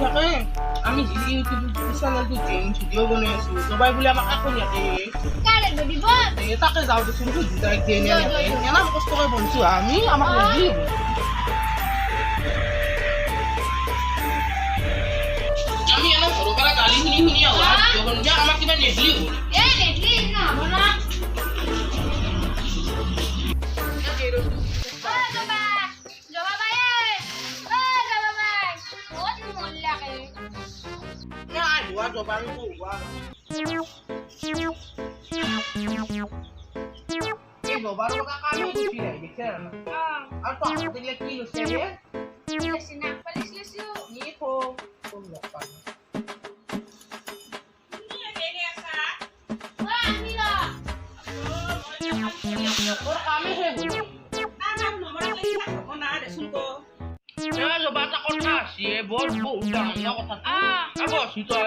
থাকে আমি যি ইউটিউব চেনেলটো দিম ভিডিঅ' বনাই আছো। জবাই বোলে আমাক একো নিয়াকে তাকে যাওঁ দেচোন যায় দিয়ে নে নিয়াকে ইমান কষ্ট কৰি বনছো আমি আমাক নিদি আমি এনে ঘৰৰ পৰা গালি শুনি শুনি আহো আৰু ভিডিঅ' আমাক কিবা নিদিলি হ'ল এ নেটলি না নাই হোৱা জবা আমি হোৱা এই জবাৰ লগা কামে গুচি যায় দেখিছা না আৰু তহঁতে দিলে কি লৈছে ৰে লেছি না পালিশ লেছি কি থো কোন লগ পাম ও আমিলা তোৰ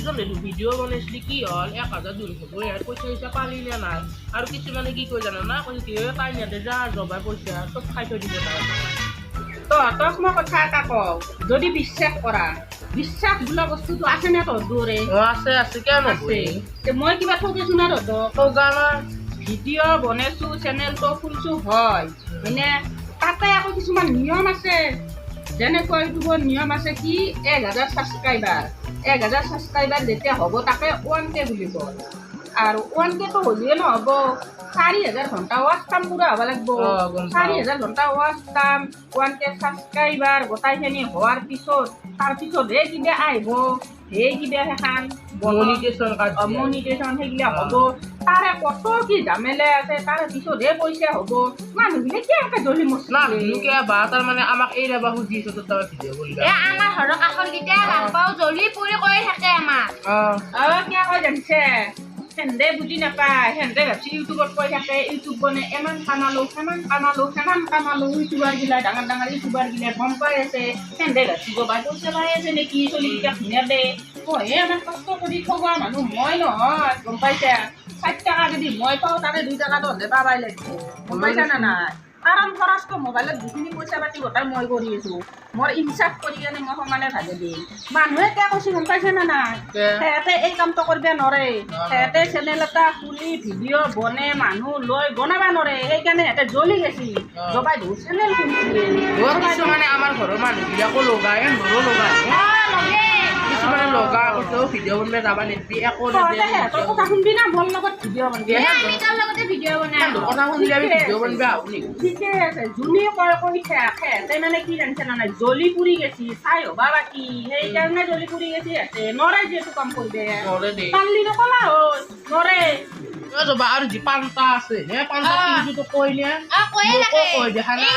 দেখোন ভিডিঅ' বনাইছিলি কি হ'ল এক হাজাৰ দুই হ'ব ইয়াৰ পইচা চইচা পালি নে নাই আৰু কিছুমানে কি কয় জানা না কৈছে কি তাই নেদে যা জবাই পইচা চব খাই থৈ দিব তাৰ তহঁতক মই কথা এটা কওঁ যদি বিশ্বাস কৰা বিশ্বাস বোলা বস্তুটো আছে নে তহঁতৰে আছে আছে। কিয় আছে। মই কিবা ঠগিছো না তহঁতক ঠগা নাই ভিডিঅ' বনাইছো চেনেলটো খুলিছো হয়। মানে তাতে আকৌ কিছুমান নিয়ম আছে। যেনেকৈ ইউটিউবৰ নিয়ম আছে কি এক হাজাৰ ছাবস্ক্ৰাইবাৰ এক হাজাৰ ছাবস্ক্ৰাইবাৰ যেতিয়া হ'ব তাকে ওৱান কে বুলি কয়। আৰু ওৱান কেটো হ'লেও নহ'ব চাৰি হাজাৰ ঘণ্টা ৱাচ টাইম পুৰা হ'ব লাগিব। চাৰি হাজাৰ ঘণ্টা watch time one K subscriber গোটাইখিনি হোৱাৰ পিছত তাৰপিছতহে কিবা আহিব সেই কিবা সেইখান। মনিটেশ্যন মনিটেশ্যন সেইগিলা হ'ব। তাৰে কত কি ঝামেলা আছে তাৰে পিছতহে পইচা হ'ব। মানুহবিলাক কেনেকে জ্বলি না মচলা ভিনুকে বা তাৰমানে আমাক এই যাবা খুজি আছে তো তই ভিডিঅ' কৰি এ আমাৰ ঘৰৰ কাষৰ কেইটা লাম্পাও জ্বলি পুৰি কৰি থাকে আমাক। অঁ। কিয় কয় জানিছে? সেন্দে বুজি নাপায় সেন্দে ভাবছি ইউটিউবত কৈ থাকে ইউটিউব বনে ইমান কামালো সিমান কামালো সিমান কামালো ইউটিউবাৰ গিলা ডাঙৰ ডাঙৰ ইউটিউবাৰ গিলা গম পাই আছে সেন্দে ভাবছি গবাই পইচা পাই আছে নেকি? চলিকেইটা ধুনীয়া দে। মইহে ইমান কষ্ট কৰি খোৱা মানুহ মই নহয় গম পাইছা? ষাঠি টকা যদি মই পাওঁ তাৰে দুই টকা তহঁতে পাবাই লাগিব। গম পাইছা না নাই? কাৰণ খৰচটো মোবাইলত যিখিনি পইচা পাতি গোটাই মই কৰি আছো। মোৰ ইনচাৰ্জ কৰি কেনে মই সমানে ভাগে দিম। মানুহে কিয় কৈছে গম পাইছে না নাই? কে? সিহঁতে এই কামটো কৰিব নোৱাৰে। সিহঁতে চেনেল এটা খুলি ভিডিঅ' বনে মানুহ লৈ বনাব নোৱাৰে। সেইকাৰণে সিহঁতে জ্বলি গেছি। অ। জবাই ধু চেনেল খুলিছিলে বৰ কিছুমানে আমাৰ ঘৰৰ মানুহবিলাকো লগাই মোৰো লগাই কিছুমানে লগা কৈছেও ভিডিঅ' বনাব যাবা নিদিবি একো তহঁতে নিদিয়ে সিহঁতৰ কথা শুনবি না মোৰ লগত ভিডিঅ' বনবি। এ আমি তাৰ লগতে ভিডিঅ' বনাই আহো। কথা শুনিলে আমি ভিডিঅ' বনাব আহো নেকি ঠিকে আছে যোনে কয় কৈ থাক সিহঁতে মানে কি জানিছে না নাই জ্বলি পুৰি গেছি চাই হবা বাকী সেইকাৰণে জ্বলি পুৰি গেছি সিহঁতে নৰে যিহেতু কাম কৰিবে নৰে দেই পাল্লি নকলা হয় নৰে। এ যাবা আৰু যি পান্তা আছে নে পান্তা কৈ নে? অ কৈয়ে মোকো থাকে কৈ দেখা নাই।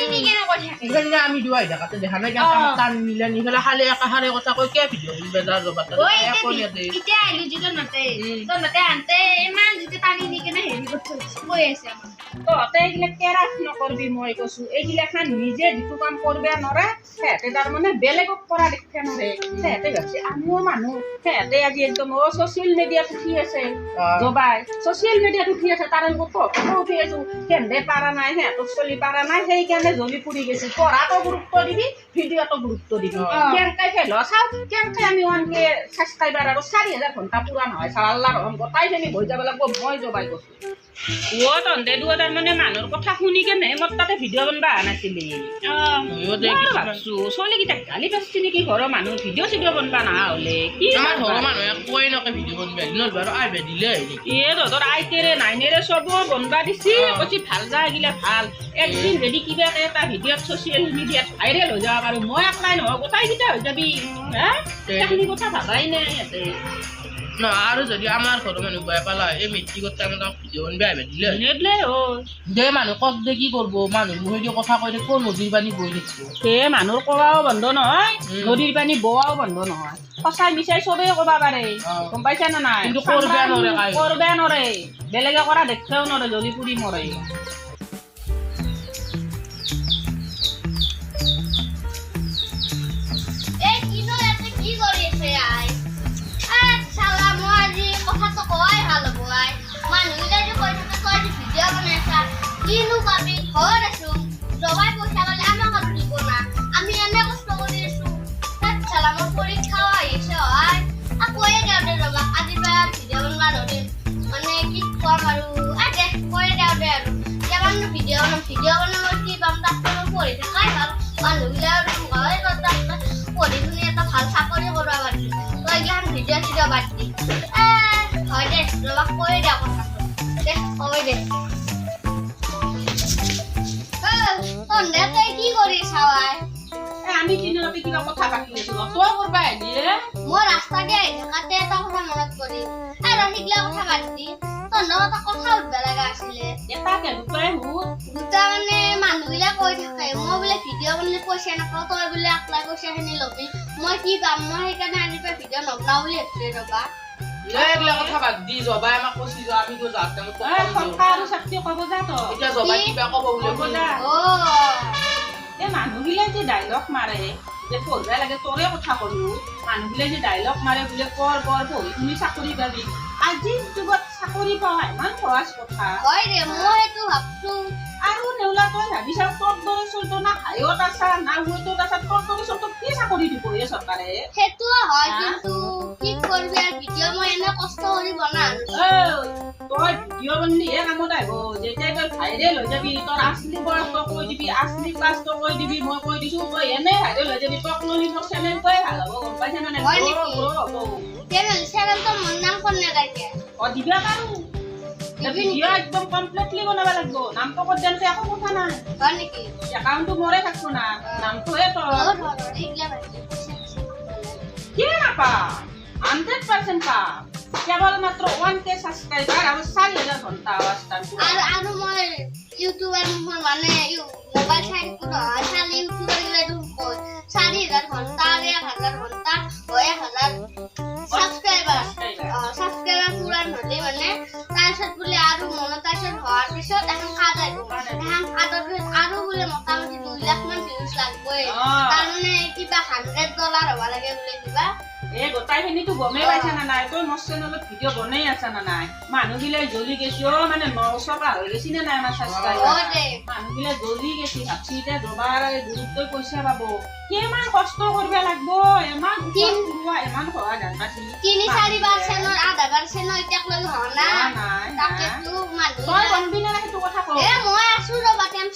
এনকে এনকে টানি নি কেনে কৈ থাকে সেইকাৰণে আমি দুৱাই দেখাতে দেখা নাই অ। কেনেকৈ টান মিলা নি পেলাই খালি একাষাৰে কথা কৈ কিয় ভিডিঅ' বনাব যা যাবা তাতে ঐ একো এতিয়া নিদিয়ে দি- এতিয়া আহিলো যিটো নতে উম। তো নতে আনতে ইমান যিটো টানি নি কেনে হেৰি কৰি থৈছে, কৈ আছে আমাক। তহঁতে এইগিলা কেৰাচ নকৰবি মই কৈছো এইগিলাখান নিজে যিটো কাম কৰিব নোৱাৰে সিহঁতে তাৰমানে বেলেগক কৰা দেখা নৰে সিহঁতে ভাবছে আমিও মানুহ সিহঁতে আজি একদম অ ছচিয়েল মিডিয়াত উঠি আছে অ। জবাই ছচিয়েল মিডিয়াত উঠি আছে তাৰে লগত তহঁতকো উঠি আছো সিহঁতে পাৰা নাই সিহঁতক চলি পাৰা নাই সেইকাৰণে জ্বলি পুৰি গৈছে পঢ়াটো গুৰুত্ব দিবি ভিডিঅ'টো গুৰুত্ব দিবি। অ। কেনেকে ফেল? চাওঁ কেনেকে আমি ওৱানকে ছাবস্ক্ৰাইবাৰ আৰু চাৰি হাজাৰ ঘণ্টা পুৰা নহয় চাৰ আল্লাহ ৰহম গোটাইখিনি হৈ যাব লাগিব মই জবাই কৈছো অ তহঁতে দুয়ো তাৰমানে মানুহৰ কথা শুনি কেনে মোৰ তাতে ভিডিঅ' বনাব অহা নাছিলি। ভাবছ ছোৱালীকেইটাক গালি পাৰছি নেকি? ঘৰৰ মানুহ ভিডিঅ' চিডিঅ' বনাব নহা হ'লে। কি ঘৰৰ মানুহে কৈ নকয় ভিডিঅ' বনাব দিনত বাৰু আহিব দিলে এ তহঁতৰ আইতেৰে নাইনেৰে চবো বনবা দিছি। কৈছি ভালো যা এগিলা ভালো। একদিন যদি কিবা এটা ভিডিঅ'ত ছচিয়েল মিডিয়াত ভাইৰেল হৈ যাব পাৰো। মই একলাই নহয় গোটাইকেইটা হৈ যাবি। হা। সেইখিনি কথা ভাবাই নাই সিহঁতে না আৰু যদি আমাৰ ঘৰৰ মানুহ বেয়া পালা হয়, এই মেট্ৰিকত টাইমত আমাক ভিডিঅ' বেয়া বেয়া দিলে। হয়। নেদলে হ'ল। দে মানুহ কক দে কি কৰিব? মানুহ মুখেদি কথা কৈ দে ক'ৰ নদীৰ পানী বৈ থাকিব। সেয়ে মানুহৰ কোৱাও বন্ধ নহয়। নদীৰ পানী বোৱাও বন্ধ নহয়। সঁচাই মিছাই চবেই ক'ব পাৰে। গম পাইছা নে নাই। কৰবা নৰে বেলেগে কৰা দেখাও নৰে জ্বলি পুৰি মৰে। কথাটো কোৱাই ভালো হ'ব আই মানুহবিলাক যে কৈ থাকে তই যে ভিডিঅ' বনাই কৈ কথা এটা কথা কথা কথা লগা দুটাই সুধ দুটা মানে মানুহবিলাক কৈ থাকে। মই বোলে ভিডিঅ' বনালে পইচা নাপাওঁ তই বোলে একলা পইচাখিনি ল'বি। মই কি পাম? মই সেইকাৰণে আজিৰ পৰা ভিডিঅ' নবনাওঁ বুলি ভাবিছিলোঁ ৰ'বা। এইবিলাক কথা বাদ দি জবাই আমাক কৈছি যে আমি গৈ যাওঁ টাইমত এ, আৰু চাকৰি ক'ব যা তই। এতিয়া জবাই কিবা ক'ব বোলে এই মানুহবিলাক যে ডাইলগ মাৰে যে পঢ়িব লাগে তোৰে কথা কলো। মানুহবিলাক যে ডাইলগ মাৰে বোলে কৰ কৰ পঢ়ি শুনি চাকৰি পাবি। আজিৰ যুগত চাকৰি পোৱা ইমান সহজ কথা। হয় দে মই সেইটো ভাবছোঁ। আৰু নেওলা তই ভাবিছা তোৰ দৰে চলতো না হাইত আছা না ৱেটত আছা তোৰ দৰে চলতো কি চাকৰি দিব এই চৰকাৰে সেইটোও হয় কিন্তু কি কৰিবি আৰু ভিডিঅ' মই এনে কষ্ট কৰি তই ভিডিঅ' বনিহে কামত আহিব যেতিয়া তই ভাইৰেল হৈ যাবি তোৰ আচলি বয়স তই কৈ দিবি আচলি ক্লাছ তই কৈ দিবি মই কৈ দিছো তই এনে ভাইৰেল হৈ যাবি তোক চেনেলটোৱে ভালো হ'ব গম পাইছা নে নাই? গ্ৰ' নেকি? গ্ৰ' হ'ব চেনেল চেনেলটো মোৰ নাম কোন নাগাইছে অ দিবা পাৰো। ভিডিঅ' একদম কমপ্লিটলি বনাব লাগিব। নামটো ক'ত দিয়াতে একো কথা নাই। হয় নেকি? একাউণ্টটো মৰে থাকছো না। নামটোহে তোৰ। বহুত ধৰণৰ এইগিলা বাদ দি পইচা চইচা কিয় নাপা হাণ্ড্ৰেড পাৰ্চেণ্ট পা। কেৱল মাত্ৰ ওৱান কে ছাবস্ক্ৰাইবাৰ আৰু চাৰি হাজাৰ ঘণ্টা আৱাজ আৰু আৰু মই ইউটিউবাৰ মোৰ মানে মোবাইল চাই নহয় চালে ইউটিউবাৰ গিলাটো চাৰি হাজাৰ ঘণ্টা আৰু এক হাজাৰ ঘণ্টা এক হাজাৰ কিবা হাণ্ড্ৰেড ডলাৰ হ'ব লাগে বোলে গোটাইখিনিতো গমেই পাইছা না নাই? তই মোৰ চেনেলত ভিডিঅ' বনাই আছা না নাই? মানুহবিলাক জ্বলি গেছি। অ মানে নশ হৈ গেছি নে নাই আমাৰ মানুহবিলাক জ্বলি গেছি। ভাবছি এতিয়া জবাৰ গুৰুত্বই পইচা পাব। কিমান কষ্ট কৰিব লাগব? ইমান ইমান সহায় জানবাচি তিনি চাৰিবাৰ চেনৰ আধাবাৰ চেনৰ এতিয়ালৈকে হোৱা নাই নাই নাই। তাকেতো মানুহ তই বনবি নে সেইটো কথা ক।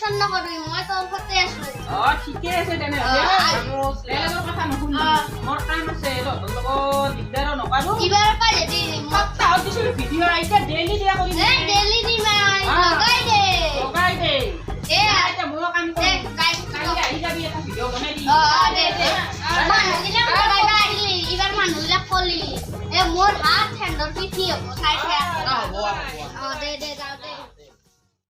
টেনচন নকৰিবি মই তোৰ ওচৰতে আছো। অ ঠিকে আছে তেনেহ'লে অ, কথা নুশুনি। মোৰ কাম আছে তহঁতৰ লগত দিগদাৰো নকৰো কিবাৰ পৰা যদি সপ্তাহত দিছিলো ভিডিঅ' এতিয়া ডেইলি দিয়া কৰি এ ডেইলি দিম আই, লগাই দে। লগাই দে। এ এতিয়া ময়ো কাম দে কৰিম। গাই কালি আহি যাবি এটা ভিডিঅ' বনাই দিম। অ দে দে। মানুহবিলাক লগাই আহিলি। এইবাৰ মানুহবিলাক কলি। এ মোৰ হাত হেণ্ডৰ পিঠি হ'ব চাই থাক হ'ব দে দে দে